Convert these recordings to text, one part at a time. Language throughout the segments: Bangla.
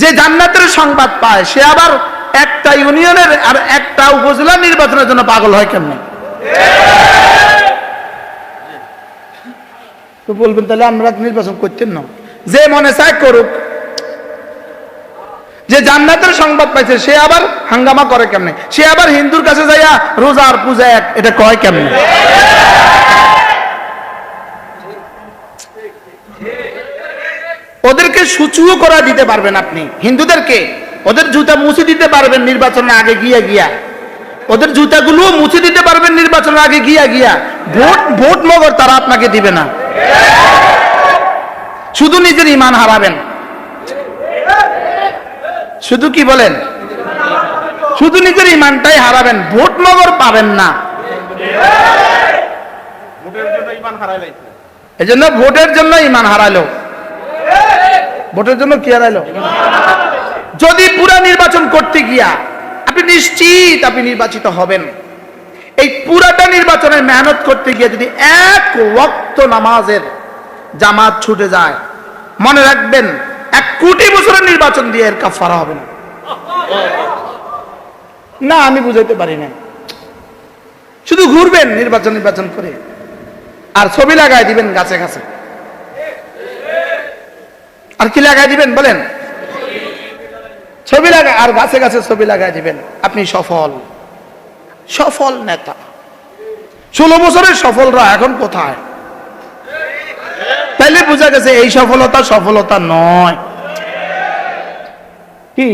যে জান্নাতের সংবাদ পায়, সে আবার একটা ইউনিয়নের আর একটা উপজেলা নির্বাচনের জন্য পাগল হয় কেমন? তো বলবেন, তাহলে আমরা নির্বাচন করতেন না। যে মনে চায় করুক, যে জান্নাতের সংবাদ পাইছে, সে আবার হাঙ্গামা করে কেমনে? সে আবার হিন্দুর কাছে যাইয়া রোজা আর পূজা এক, এটা কয় কেমনে? ওদেরকে সুচুও করা দিতে পারবেন আপনি। হিন্দুদেরকে ওদের জুতা মুছে দিতে পারবেন নির্বাচনের আগে গিয়া গিয়া। ওদের জুতাগুলো মুছে দিতে পারবেন নির্বাচনের আগে গিয়া গিয়া। ভোট ভোট মগর তারা আপনাকে দিবে না। শুধু নিজের ইমান হারাবেন। শুধু কি বলেন? শুধু নিজের ইমানটাই হারাবেন ভোট মগর পাবেন না। এজন্য ভোটের জন্য ইমান হারালো। ভোটের জন্য কি হারাইলো? যদি পুরা নির্বাচন করতে গিয়া আপনি নিশ্চিত আপনি নির্বাচিত হবেন, এই পুরাটা নির্বাচনের মেহনত করতে গিয়ে যদি এক ওয়াক্ত নামাজের জামাত ছুটে যায়, মনে রাখবেন এক কোটি বছরের নির্বাচন দিয়ে এর কাফারা হবে না। না, আমি বুঝাইতে পারি না শুধু ঘুরবেন নির্বাচন নির্বাচন করে, আর ছবি লাগাই দিবেন গাছে গাছে। আর কি লাগাই দিবেন বলেন? ছবি লাগা আর গাছে গাছে ছবি লাগাই দিবেন। আপনি সফল। সফল নেতা। ষোলো বছরের সফলরা এখন কোথায়? তাইলে বোঝা গেছে এই সফলতা সফলতা নয়। কি?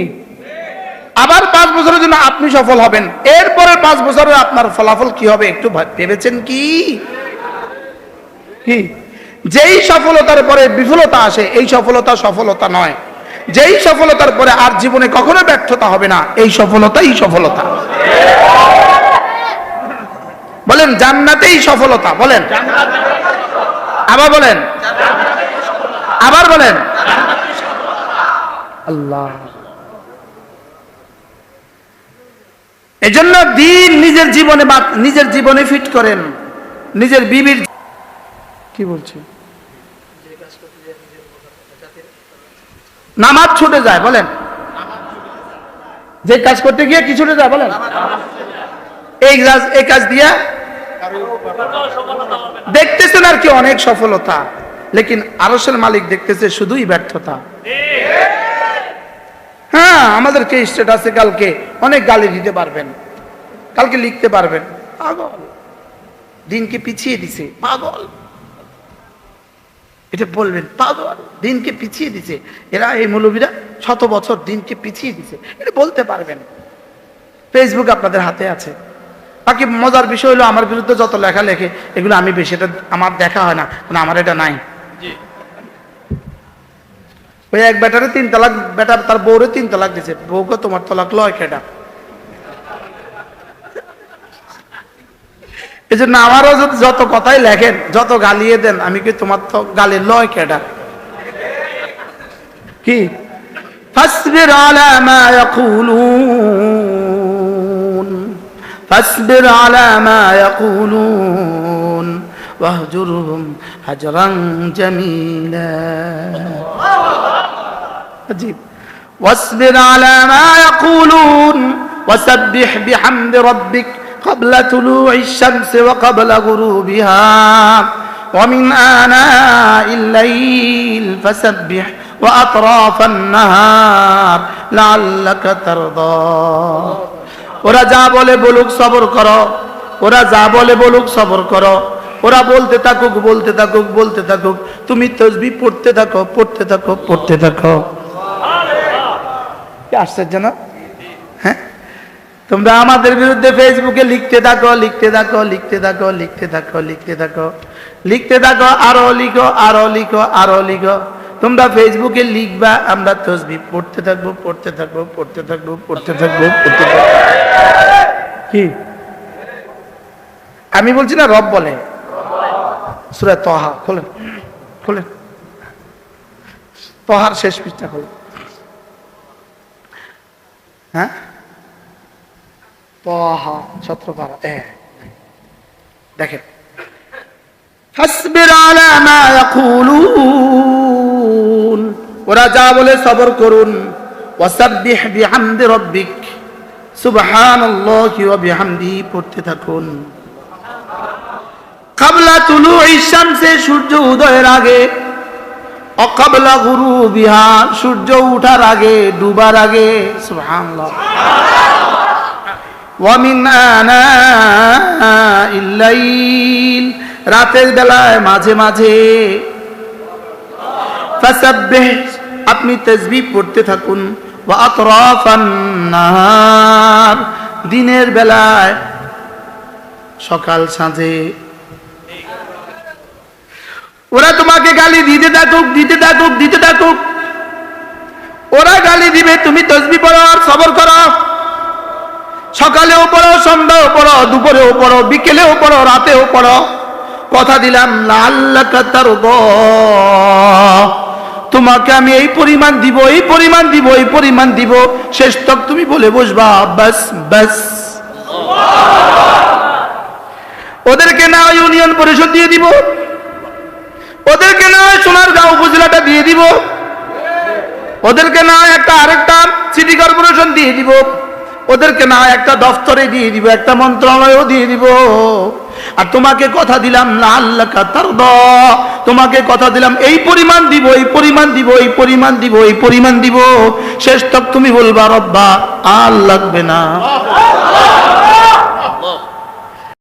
আবার পাঁচ বছরের জন্য আপনি সফল হবেন। এরপরে পাঁচ বছরে আপনার ফলাফল কি হবে একটু ভেবেছেন কি? কি? যেই সফলতার পরে বিফলতা আসে, এই সফলতা সফলতা নয়। যেই সফলতার পরে আর জীবনে কখনো ব্যর্থতা হবে না, এই সফলতাই সফলতা। বলেন, জান্নাতেই সফলতা, বলেন। আবার বলেন। আবার বলেন। আল্লাহ। এজন্য দিন নিজের জীবনে নিজের জীবনে ফিট করেন। নিজের বিবির কি বলছে নামাজ ছুটে যায়, বলেন। যে কাজ করতে গিয়ে কি ছুটে যায়, বলেন। এই কাজ এই কাজ দিয়া দেখতেছেন আর কি অনেক সফলতা, লেকিন আরসের মালিক দেখতেছে শুধুই ব্যর্থতা। হ্যাঁ আমাদেরকে স্টেটাসে কালকে, অনেক গালি দিতে পারবেন, কালকে লিখতে পারবেন, পাগল। দিনকে পিছিয়ে দিছে, পাগল। এটা বলবেন পাগল দিনকে পিছিয়ে দিছে। এরা এই মৌলবীরা শত বছর দিনকে পিছিয়ে দিছে। এটা বলতে পারবেন। ফেসবুক আপনাদের হাতে আছে। বাকি মজার বিষয় হলো আমার বিরুদ্ধে যত লেখা লেখে এগুলো আমি বেশি এটা আমার দেখা হয় না কারণ আমার এটা নাই। ওই এক বেটারে তিন তালাক বেটা তার বউরে তিন তালাক দিছে। বউকে তোমার তলাক লয় কেটা এই জন্য আমারও যদি যত কথাই লেখেন যত গালিয়ে দেন আমি কি তোমার তো গালি লয় কেটা কি فاصبر على ما يقولون فاصبر على ما يقولون واهجرهم هجرا جميلا عجيب واصبر على ما يقولون وسبح بحمد ربك قبل طلوع الشمس وقبل غروبها ومن آناء الليل فسبح وأطراف النهار لعلك ترضى ওরা যা বলে বলুক সবর করো ওরা যা বলে বলুক সবর করো ওরা বলতে থাকুক বলতে থাকুক বলতে থাকুক তুমি তসবি পড়তে থাকো পড়তে থাকো পড়তে থাকো কি আশ্চর্য না হ্যাঁ তোমরা আমাদের বিরুদ্ধে ফেসবুকে লিখতে থাকো লিখতে থাকো লিখতে থাকো লিখতে থাকো লিখতে থাকো। লিখতে থাকো, আরও লিখো আরও লিখো আরও লিখো। তোমরা ফেসবুকে লিখবা, আমরা তসবি পড়তে থাকব পড়তে থাকব পড়তে থাকব পড়তে থাকব পড়তে থাকব। কি? আমি বলছি না, রব বলে। সুরা তহা, খোলেন খোলেন। তহার শেষ পৃষ্ঠা খোলেন। হ্যাঁ? দেখেন। ওরা যা বলে সবর করুন। পড়তে থাকুন। কাবলা শামসে, সূর্য উদয়ের আগে। অকাবলা গুরু বিহা সূর্য উঠার আগে, ডুবার আগে। সুবহানাল্লাহ। ওয়ামিন আনাইল লাইল রাতের বেলায় মাঝে মাঝে আপনি তাসবিহ পড়তে থাকুন। দিনের বেলায় সকাল সাঁঝে। ওরা তোমাকে গালি দিতে থাকুক দিতে থাকুক দিতে থাকুক। ওরা গালি দিবে, তুমি তসবি পড়ো আর সবর করো। সকালেও পড়ো, সন্ধ্যাও পড়ো, দুপুরেও পড়ো, বিকেলেও পড়ো, রাতেও পড়ো। কথা দিলাম। তোমাকে আমি এই পরিমাণ দিব, এই পরিমাণ দিব, এই পরিমাণ দিব। শেষ তক তুমি বলে বসবা, বাস বাস। ওদেরকে না ইউনিয়ন পরিষদ দিয়ে দিব। ওদেরকে না হয় সোনার গাঁও উপজেলাটা দিয়ে দিব। ওদেরকে না একটা আরেকটা সিটি কর্পোরেশন দিয়ে দিব। ওদেরকে না একটা দফতরে দিয়ে দিব, একটা মন্ত্রণালয়ও দিয়ে দিব। আর তোমাকে কথা দিলাম না আল্লাহ তার তোমাকে কথা দিলাম, এই পরিমাণ দিব, এই পরিমাণ দিব, এই পরিমাণ দিব, এই পরিমাণ দিব। শেষ তক তুমি বলবা, রব্বা, আর লাগবে না।